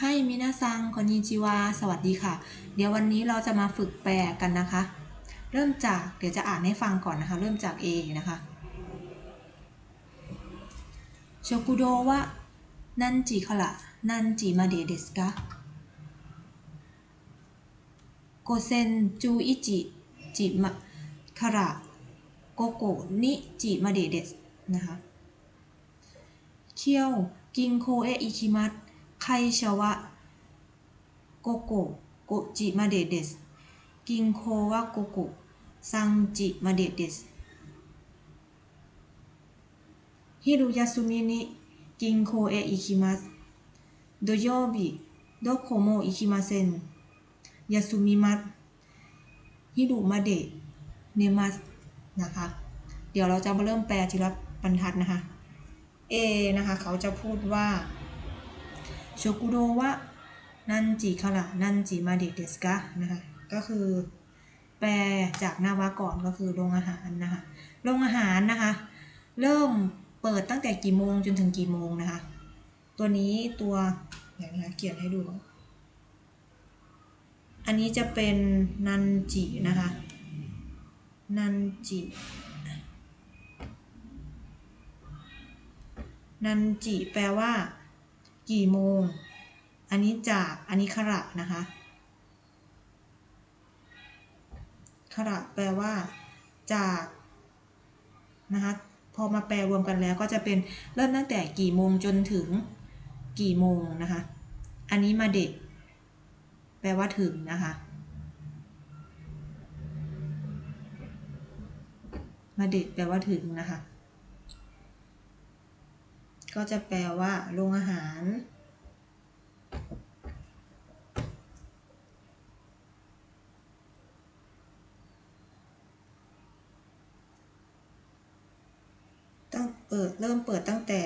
ให้มินาซังคอนยิชิวา สวัสดีค่ะ เดี๋ยววันนี้เราจะมาฝึกแปลกันนะคะ เริ่มจาก เดี๋ยวจะอ่านให้ฟังก่อนนะคะ เริ่มจาก A นะคะโชกุโดวะนันจิคละนันจิมาเดเดสกะโกเซนจูอิจิจิมะคาระโกโกนิจิมาเดเดสนะคะ เคียวกิงโคเออิคิมัต ไคชาวะโกโกโกจิมาเดเดสกินโควะโกโกซังจิมาเดเดสฮิรุยาสุมินิกินโคเอะอิคิมัตโดโยบิโดโคโมอิคิมาเซนยาสุมิมัตฮิรุมาเดะเนมัสนะคะ เดี๋ยวเราจะมาเริ่มแปลทีละบรรทัดนะคะ A นะคะ เขาจะพูดว่า โชกุโดวะนันจิคาระนันจิมาเดเดสกะนะคะก็คือแปลจากนาวาก่อนก็คือโรงอาหารนะคะโรงอาหารนะคะ เริ่มเปิดตั้งแต่กี่โมงจนถึงกี่โมงนะคะ ตัวนี้ตัวเดี๋ยวนะเขียนให้ดู อันนี้จะเป็นนันจินะคะ นันจินันจิแปลว่า กี่โมง อันนี้จาก อันนี้ขระนะคะ ขระแปลว่า จากนะคะ พอมาแปลรวมกันแล้วก็จะเป็นเริ่มตั้งแต่กี่โมงจนถึงกี่โมงนะคะ อันนี้มาเด็ก แปลว่าถึงนะคะ มาเด็กแปลว่าถึงนะคะ ก็จะแปลว่าโรงอาหาร ตั้งเปิดเริ่มเปิดตั้งแต่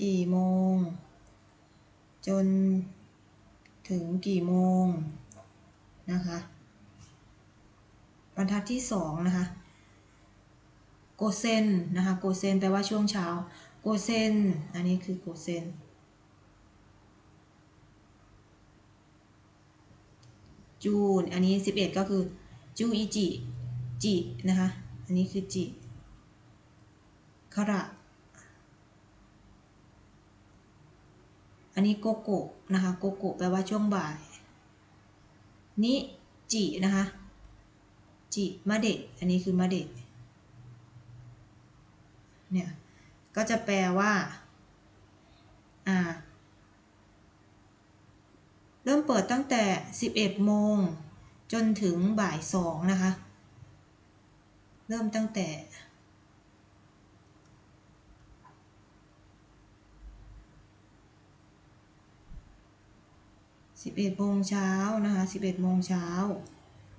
กี่โมง จนถึงกี่โมงนะคะ บรรทัดที่สองนะคะ โกเซนนะคะโกเซนแปลว่าช่วงเช้าโกเซนอันนี้คือโกเซนจูนอันนี้ 11 ก็คือจูอิจิจินะคะอันนี้คือจิคาระอันนี้โกโกะนะคะโกโกะแปลว่าช่วงบ่ายนิจินะคะจิมาเดะอันนี้คือมาเดะ เนี่ยก็จะแปลว่าอ่าเริ่มเปิดตั้งแต่ 11 โมง จนถึงบ่าย2นะคะ เริ่มตั้งแต่ 11 โมงเช้านะคะ 11 โมงเช้า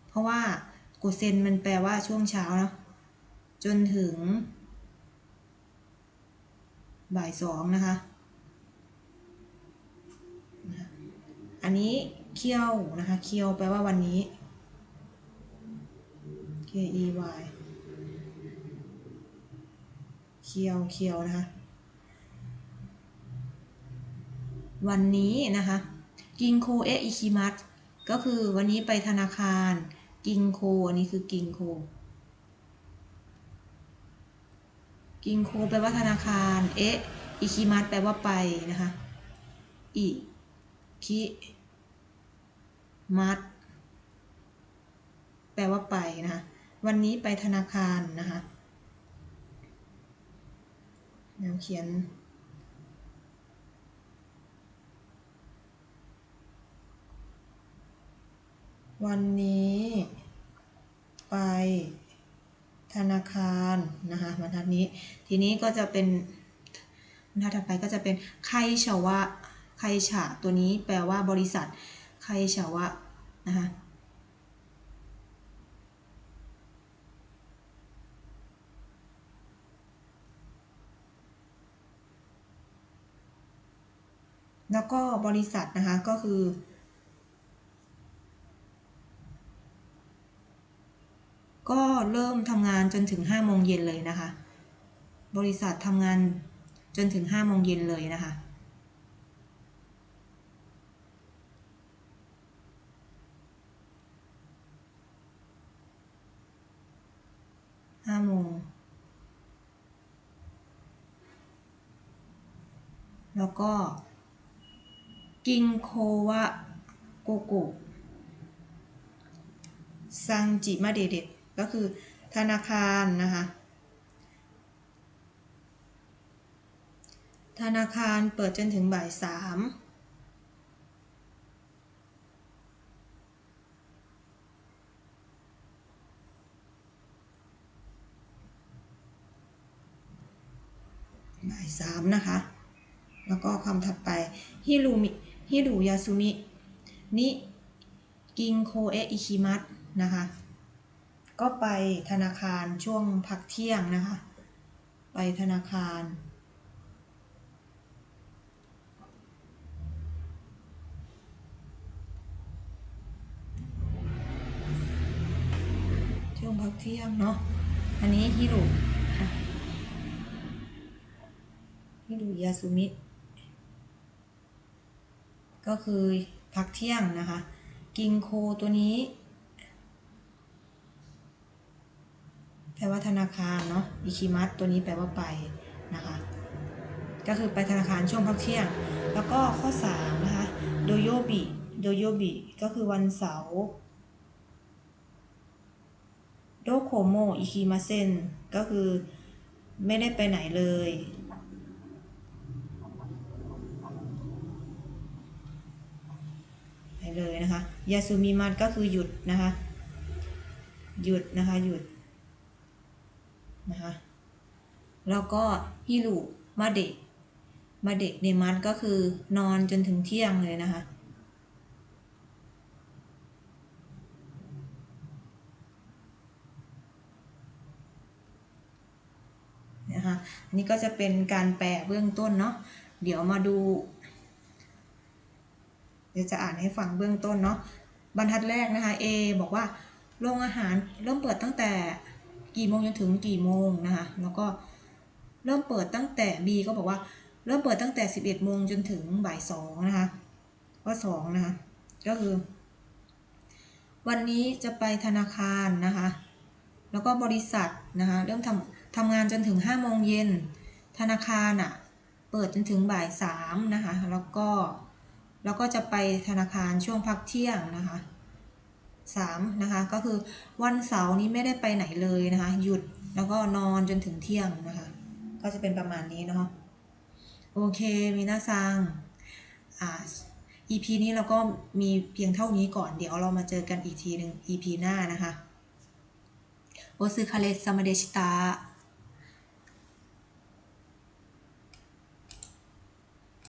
เพราะว่ากุเซนมันแปลว่าช่วงเช้าเนาะจนถึง บ่ายสองนะคะ อันนี้เคี่ยวนะคะ เคี่ยวแปลว่าวันนี้ K E Y เคี่ยวเคี่ยวนะคะ วันนี้นะคะ กินโคเอะอิคิมัตก็คือวันนี้ไปธนาคาร กินโค อันนี้คือกินโค กินโคแปลว่าธนาคาร เอะอิคิมัตแปลว่าไปนะคะ อิคิมัตแปลว่าไปนะคะวันนี้ไปธนาคารนะคะเดี๋ยวเขียน วันนี้ไป ธนาคารนะคะบรรทัดนี้ ทีนี้ก็จะเป็นบรรทัดถัดไปก็จะเป็นไคชาวะไคฉะตัวนี้แปลว่าบริษัทไคชาวะนะคะแล้วก็บริษัทนะคะก็คือ ก็เริ่มทำงานจนถึง5โมงเย็นเลยนะคะ บริษัททำงานจนถึง5โมงเย็นเลยนะคะ ห้าโมง แล้วก็ กินโควะโกโกซังจิมาเดเด ก็คือธนาคารนะคะธนาคารเปิดจนถึงบ่ายสามบ่ายสามนะคะ แล้วก็คำถัดไปฮิรุมิฮิรุยาซุมิ นิ กิงโคเอะอิคิมัตนะคะ ก็ไปธนาคารช่วงพักเที่ยงนะคะ ไปธนาคาร ช่วงพักเที่ยงเนาะอันนี้ฮิรุฮิรุยาซุมิก็คือพักเที่ยงนะคะ กิงโคตัวนี้ แปลว่าธนาคารเนาะอิคิมัตตัวนี้แปลว่าไปนะคะก็คือไปธนาคารช่วงพักเที่ยง แล้วก็ข้อ3นะคะโดโยบิโดโยบิก็คือวันเสาร์โดโคโมอิคิมาเซนก็คือไม่ได้ไปไหนเลย ไปเลยนะคะยาซูมิมัตก็คือหยุดนะคะ หยุดนะคะหยุด นะคะ แล้วก็ฮิรุมาเดะมาเดะเนมัตก็คือนอนจนถึงเที่ยงเลยนะคะ นะคะอันนี้ก็จะเป็นการแปลเบื้องต้นเนาะ เดี๋ยวมาดู เดี๋ยวจะอ่านให้ฟังเบื้องต้นเนาะ บรรทัดแรกนะคะ A บอกว่าโรงอาหารเริ่มเปิดตั้งแต่ กี่โมงจนถึงกี่โมงนะคะ แล้วก็เริ่มเปิดตั้งแต่ B ก็บอกว่าเริ่มเปิดตั้งแต่ 11โมงจนถึงบ่าย2นะคะข้อ2นะคะ ก็คือ วันนี้จะไปธนาคารนะคะ แล้วก็บริษัทนะคะ เริ่มทำทำงานจนถึง5โมงเย็น ธนาคารอะ เปิดจนถึงบ่าย3นะคะ แล้วก็ แล้วก็จะไปธนาคารช่วงพักเที่ยงนะคะ 3นะคะก็คือวันเสาร์นี้ไม่ได้ไปไหนเลยนะคะหยุดแล้วก็นอนจนถึงเที่ยงนะคะก็จะเป็นประมาณนี้เนาะโอเคมิน่าซังอ่า EP นี้เราก็มีเพียงเท่านี้ก่อนเดี๋ยวเรามาเจอกันอีกทีหนึ่ง EP หน้านะคะโอซึคาเลสมาเดชิตา